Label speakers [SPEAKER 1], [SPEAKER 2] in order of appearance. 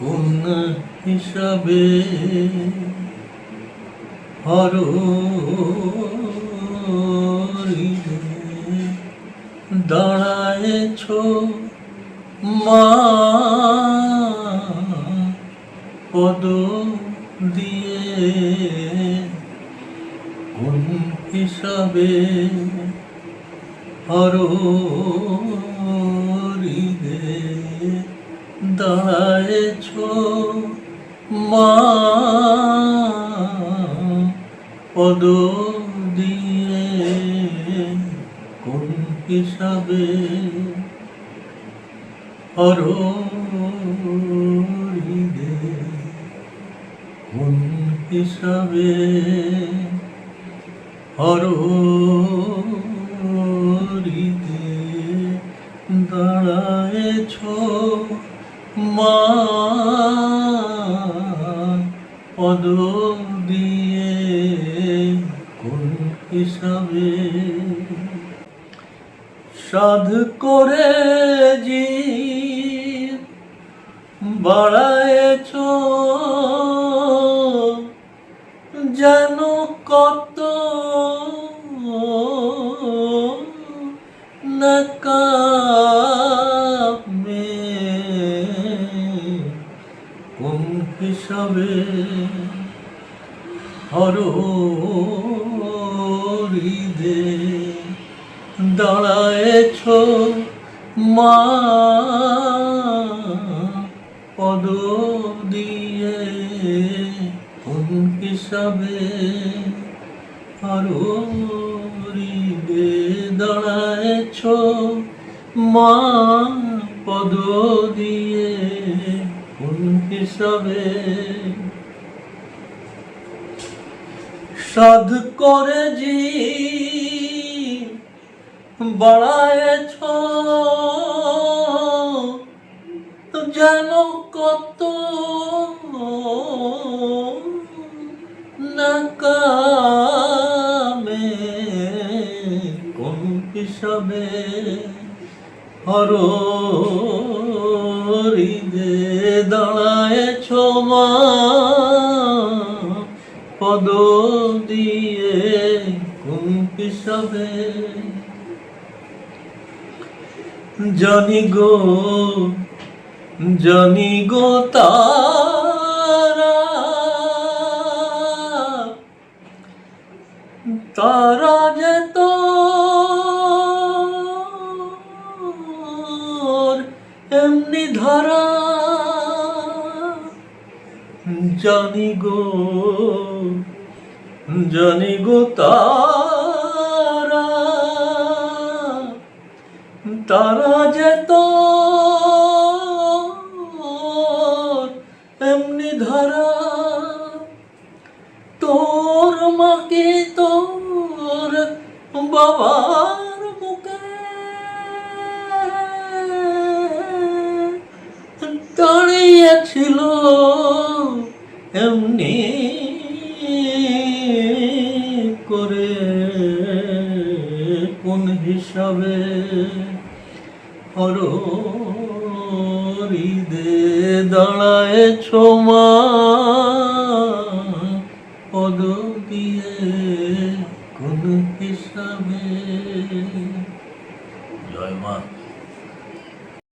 [SPEAKER 1] কোন হিসাবে হর দাঁড়ায়েছ মা। পদ দিয়ে কোন হিসাবে হর দাঁড়ায়েছ মা পদ দিয়ে কোন হিসাবে হর কোন হিসাবে হর মা পদ দিয়ে কোন হিসাবে? সাধ করে জি বাড়ায়েছ যেন কোন হিসাবে হরিদে দাঁড়ায়েছ মা পদ দিয়ে? কোন হিসাবে হরিদে দাঁড়ায়েছ মা পদ দিয়ে? কোন হিসাবে সাধ করে জি বাড়ায়েছ। যেন কত নাকামে কোন হিসাবে হরিদে দাঁড়ায়েছ মা পদ দিয়ে কোন হিসাবে জানি গো জানি গো তারা। তারা যে তোর এমনি ধরা জানি গো জানি গো তারা তারা যে তোর এমনি ধরা। তোর মাকে তোর বাবার এমনি করে কোন হিসাবে হরিদে দাঁড়ায় ছোমা পদ দিয়ে কোন হিসাবে